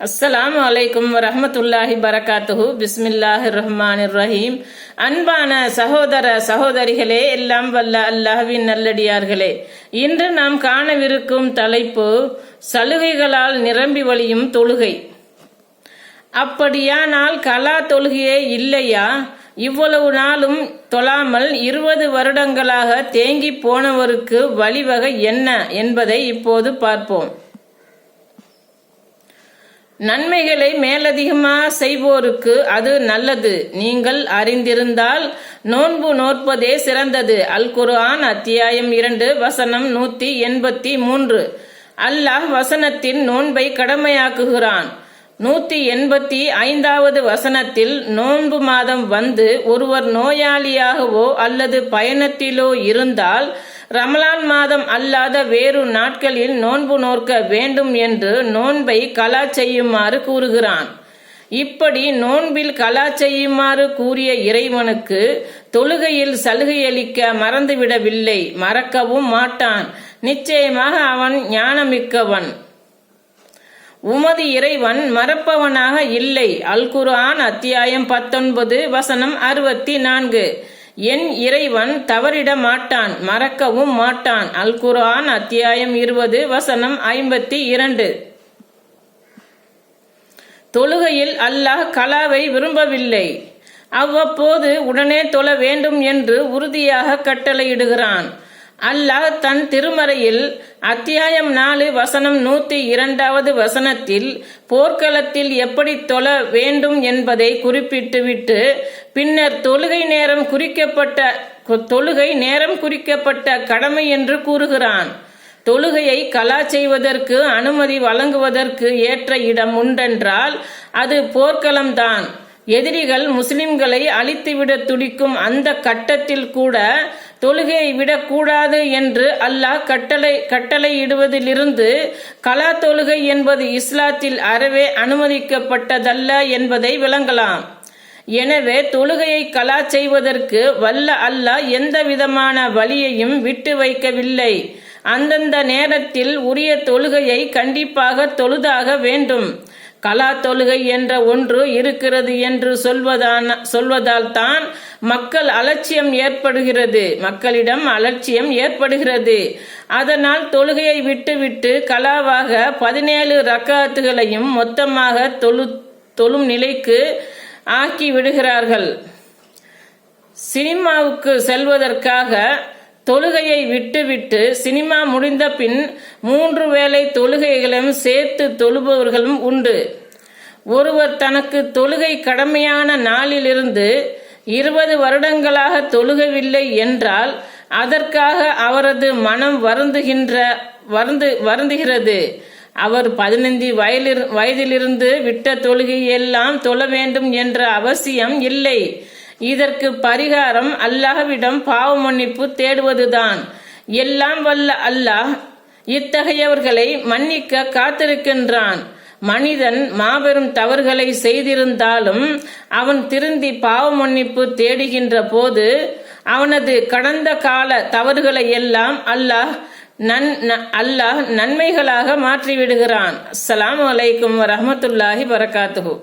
அஸ்ஸலாமு அலைக்கும் வரஹ்மத்துல்லாஹி பரகாத்துஹு. பிஸ்மில்லாஹி ரஹ்மான் ரஹீம் அன்பான சகோதர சகோதரிகளே எல்லாம் வல்ல அல்லாஹ்வின் நல்லடியார்களே. இன்று நாம் காணவிருக்கும் தலைப்பு சலுகைகளால் நிரம்பி வழியும் தொழுகை. அப்படியானால் கலா தொழுகையே இல்லையா? இவ்வளவு நாளும் தொழாமல் இருபது வருடங்களாக தேங்கி போனவருக்கு வழிவகை என்ன என்பதை இப்போது பார்ப்போம். நன்மைகளை மேலதிகமாக செய்வோருக்கு அது நல்லது. நீங்கள் அறிந்திருந்தால் நோன்பு நோற்பதே சிறந்தது. அல் குர்ஆன் அத்தியாயம் இரண்டு வசனம் நூத்தி எண்பத்தி மூன்று. அல்லாஹ் வசனத்தின் நோன்பை கடமையாக்குகிறான். நூத்தி எண்பத்தி ஐந்தாவது வசனத்தில் நோன்பு மாதம் வந்து ஒருவர் நோயாளியாகவோ அல்லது பயணத்திலோ இருந்தால் ரமலான் மாதம் அல்லாத வேறு நாட்களில் நோன்பு நோக்க வேண்டும் என்று நோன்பை கலா செய்யுமாறு கூறுகிறான். இப்படி நோன்பில் கலா செய்யுமாறு கூறிய இறைவனுக்கு தொழுகையில் சலுகையளிக்க மறந்துவிடவில்லை மறக்கவும் மாட்டான். நிச்சயமாக அவன் ஞானமிக்கவன். உமது இறைவன் மறப்பவனாக இல்லை. அல்குரான் அத்தியாயம் பத்தொன்பது வசனம் அறுபத்தி நான்கு. என் இறைவன் தவறிட மாட்டான் மறக்கவும் மாட்டான். அல் குர்ஆன் அத்தியாயம் இருபது வசனம் ஐம்பத்தி இரண்டு. தொழுகையில் அல்லாஹ் கலாவை விரும்பவில்லை. அவ்வப்போது உடனே தொழ வேண்டும் என்று உறுதியாக கட்டளையிடுகிறான். அல்லாஹ் தன் திருமறையில் அத்தியாயம் நாலு வசனம் நூத்தி இரண்டாவது வசனத்தில் போர்க்களத்தில் எப்படி தொழ வேண்டும் என்பதை குறிப்பிட்டுவிட்டு பின்னர் தொழுகை நேரம் குறிக்கப்பட்ட தொழுகை நேரம் குறிக்கப்பட்ட கடமை என்று கூறுகிறான். தொழுகையை கலா செய்வதற்கு அனுமதி வழங்குவதற்கு ஏற்ற இடம் உண்டென்றால் அது போர்க்களம்தான். எதிரிகள் முஸ்லிம்களை அழித்துவிட துடிக்கும் அந்த கட்டத்தில் கூட தொழுகையை விடக்கூடாது என்று அல்லாஹ் கட்டளை கட்டளையிடுவதிலிருந்து கலா தொழுகை என்பது இஸ்லாத்தில் அறவே அனுமதிக்கப்பட்டதல்ல என்பதை விளங்கலாம். எனவே தொழுகையை கலா செய்வதற்கு வல்ல அல்லாஹ் எந்த விதமான வழியையும் விட்டு வைக்கவில்லை. அந்தந்த நேரத்தில் உரிய தொழுகையை கண்டிப்பாக தொழுதாக வேண்டும். கலா தொழுகை என்ற ஒன்று இருக்கிறது என்று சொல்வதான சொல்வதால் தான் மக்கள் அலட்சியம் ஏற்படுகிறது. மக்களிடம் அலட்சியம் ஏற்படுகிறது. அதனால் தொழுகையை விட்டுவிட்டு கலாவாக பதினேழு ரக்காத்துகளையும் மொத்தமாக தொழு தொழும் நிலைக்கு ஆக்கி விடுகிறார்கள் சினிமாவுக்கு செல்வதற்காக தொழுகையை விட்டுவிட்டு சினிமா முடிந்த பின் மூன்று வேளை தொழுகைகளும் சேர்த்து தொழுபவர்களும் உண்டு. ஒருவர் தனக்கு தொழுகை கடமையான நாளிலிருந்து இருபது வருடங்களாக தொழுகவில்லை என்றால் அதற்காக அவரது மனம் வருந்துகின்ற வருந்து வருந்துகிறது. அவர் பதினைந்து வயதில் வயதிலிருந்து விட்ட தொழுகையெல்லாம் தொழ வேண்டும் என்ற அவசியம் இல்லை. இதற்கு பரிகாரம் அல்லாஹ்விடம் பாவ மன்னிப்பு தேடுவதுதான். எல்லாம் வல்ல அல்லாஹ் இத்தகையவர்களை மன்னிக்க காத்திருக்கின்றான். மனிதன் மாபெரும் தவறுகளை செய்திருந்தாலும் அவன் திருந்தி பாவ மன்னிப்பு தேடுகின்ற போது அவனது கடந்த கால தவறுகளை எல்லாம் அல்லாஹ் நன் அல்லாஹ் நன்மைகளாக மாற்றிவிடுகிறான். அஸ்லாம் வலைக்கும் வரமத்துல்லாஹி வரகாத்துகு